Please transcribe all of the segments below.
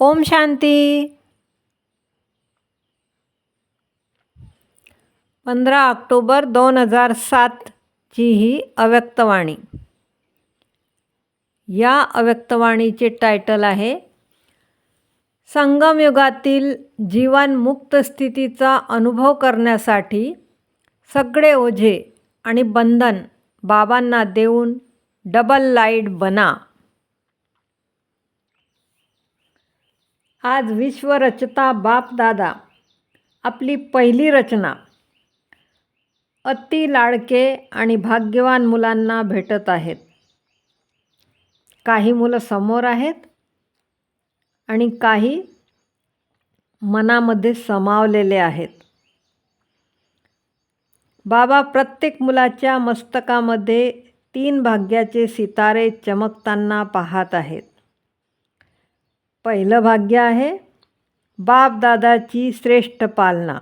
ओम शांती. पंधरा ऑक्टोबर दोन हजार सातची ही अव्यक्तवाणी. या अव्यक्तवाणीचे टायटल आहे संगमयुगातील जीवनमुक्त स्थितीचा अनुभव करण्यासाठी सगळे ओझे आणि बंधन बाबांना देऊन डबल लाइट बना. आज विश्वरचता बाप दादा. आपली पहिली रचना. अति लाडके आणि भाग्यवान मुलांना भेटत आहेत. काही मुलं समोर आहेत आणि काही मनामध्ये समावलेले आहेत. बाबा प्रत्येक मुलाच्या मस्तकामध्ये तीन भाग्याचे सितारे चमकताना पाहत आहेत. पहिलं भाग्य आहे बापदादाची श्रेष्ठ पालना.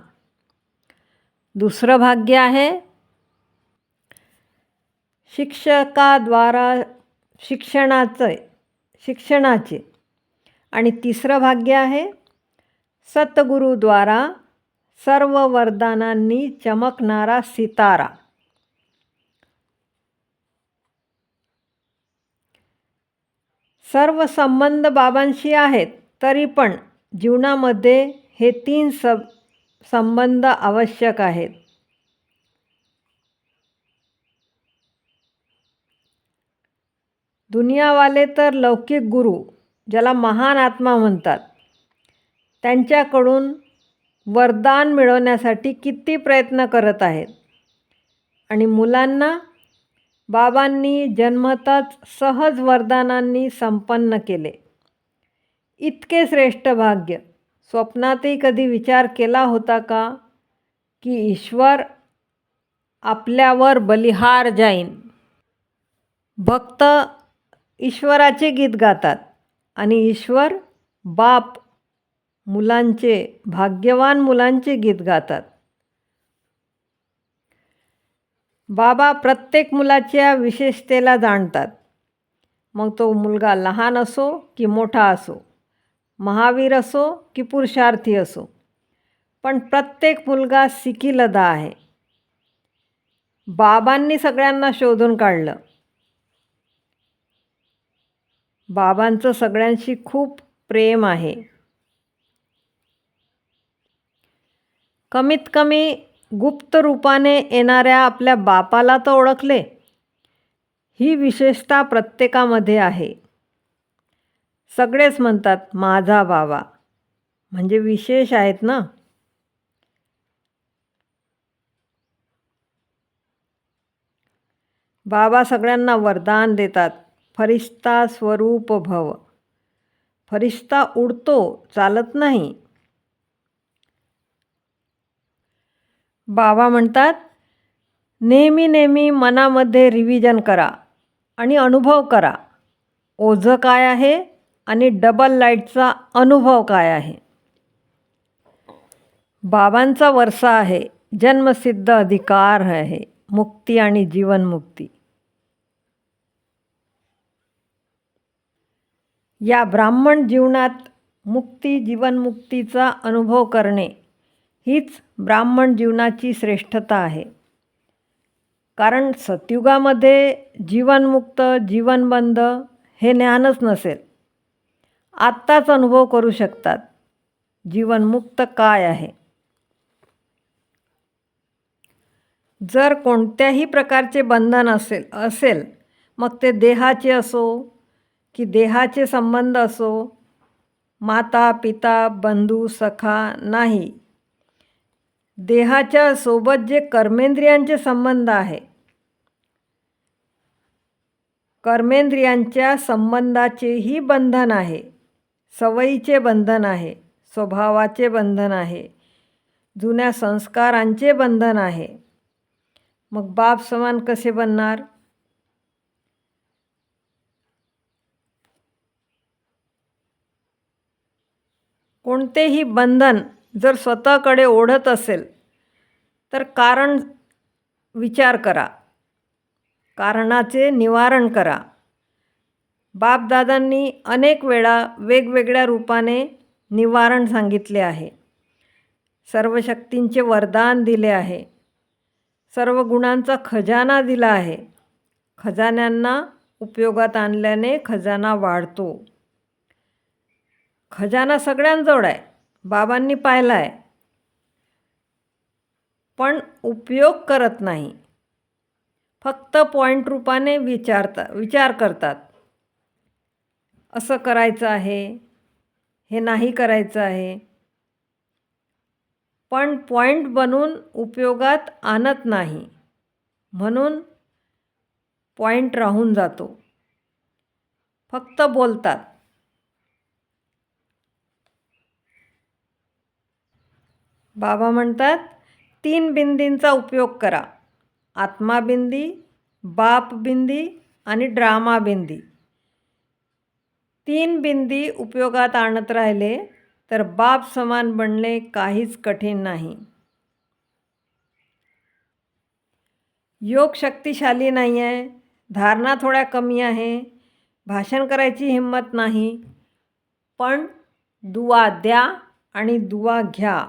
दुसरं भाग्य आहे शिक्षकाद्वारा शिक्षणाचं शिक्षणाचे. आणि तिसरं भाग्य आहे सतगुरूद्वारा सर्व वरदानांनी चमकणारा सितारा. सर्व संबंध बाबांशी आहेत तरी पण जीवनामध्ये हे तीन सब संबंध आवश्यक आहेत. दुनियावाले तर लौकिक गुरु ज्याला महान आत्मा म्हणतात. त्यांच्याकडून वरदान मिळवण्यासाठी किती प्रयत्न करत आहेत. आणि मुलांना बाबांनी जन्मतच सहज वरदानांनी संपन्न केले. इतके श्रेष्ठ भाग्य. स्वप्नातही कधी विचार केला होता का? की ईश्वर आपल्यावर बलिहार जाईन. भक्त ईश्वराचे गीत गातात आणि ईश्वर बाप मुलांचे भाग्यवान मुलांचे गीत गातात. बाबा प्रत्येक मुलाच्या विशेषतेला जाणतात. मग तो मुलगा लहान असो की मोठा असो महावीर असो की पुरुषार्थी असो पण प्रत्येक मुलगा सिकिलदा आहे. बाबांनी सगळ्यांना शोधून काढलं. बाबांचं सगळ्यांशी खूप प्रेम आहे. कमीत कमी गुप्त रूपाने येणाऱ्या आपल्या बापाला तर ओळखले. ही विशेषता प्रत्येकामध्ये आहे. सगळेच म्हणतात माझा बाबा. म्हणजे विशेष आहेत ना? बाबा सगळ्यांना वरदान देतात. फरिश्ता स्वरूप भव. फरिश्ता उडतो चालत नाही. बाबा म्हणतात नेहमी नेहमी मनामध्ये रिव्हिजन करा आणि अनुभव करा. ओझं काय आहे आणि डबल लाईटचा अनुभव काय आहे? बाबांचा वरसा आहे जन्मसिद्ध अधिकार आहे मुक्ती आणि जीवनमुक्ती या ब्राह्मण जीवनात मुक्ती जीवनमुक्तीचा अनुभव करणे हीच ब्राह्मण जीवनाची श्रेष्ठता आहे. कारण सतयुगामध्ये जीवनमुक्त जीवनबंध हे ज्ञानच नसेल. आत्ताच अनुभव करू शकतात. जीवनमुक्त काय आहे? जर कोणत्याही प्रकारचे बंधन असेल असेल मग ते देहाचे असो की देहाचे संबंध असो माता पिता बंधू सखा नाही. देहाच्या सोबत जे कर्मेंद्रियांचे संबंध आहे कर्मेंद्रियांच्या संबंधाचेही बंधन आहे सवयीचे बंधन आहे स्वभावाचे बंधन आहे जुन्या संस्कारांचे बंधन आहे. मग बाप समान कसे बनणार? कोणतेही बंधन जर स्वतःकडे ओढत असेल तर कारण विचार करा. कारणाचे निवारण करा. बापदादांनी अनेक वेळा वेगवेगळ्या रूपाने निवारण सांगितले आहे. सर्व शक्तींचे वरदान दिले आहे. सर्व गुणांचा खजाना दिला आहे. खजान्यांना उपयोगात आणल्याने खजाना वाढतो. खजाना सगळ्यांजवळ आहे. बाबांनी पाहिला आहे पण उपयोग करत नाही. फक्त पॉईंट रूपाने विचारता विचार करतात. असं करायचं आहे हे नाही करायचं आहे. पण पॉईंट बनून उपयोगात आणत नाही. म्हणून पॉईंट राहून जातो. फक्त बोलतात. बाबा म्हणतात तीन बिंदींचा उपयोग करा. आत्माबिंदी बापबिंदी आणि ड्रामा बिंदी. तीन बिंदी उपयोगात आणत राहिले तर बाप समान बनणे काहीच कठीण नाही. योग शक्तिशाली नाही आहे धारणा थोड्या कमी आहे भाषण करायची हिंमत नाही पण दुवा द्या आणि दुवा घ्या.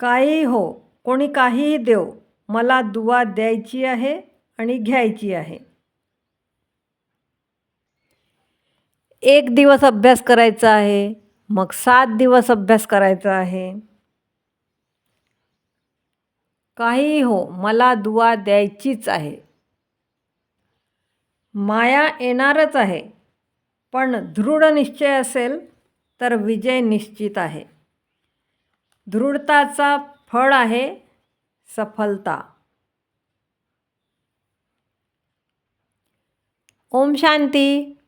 काही हो कोणी काहीही देव मला दुवा द्यायची आहे आणि घ्यायची आहे. एक दिवस अभ्यास करायचा आहे मग सात दिवस अभ्यास करायचा आहे. काही हो मला दुवा द्यायचीच आहे. माया येणारच आहे पण दृढ निश्चय असेल तर विजय निश्चित आहे. दृढताचा फळ आहे सफलता. ओम शांती.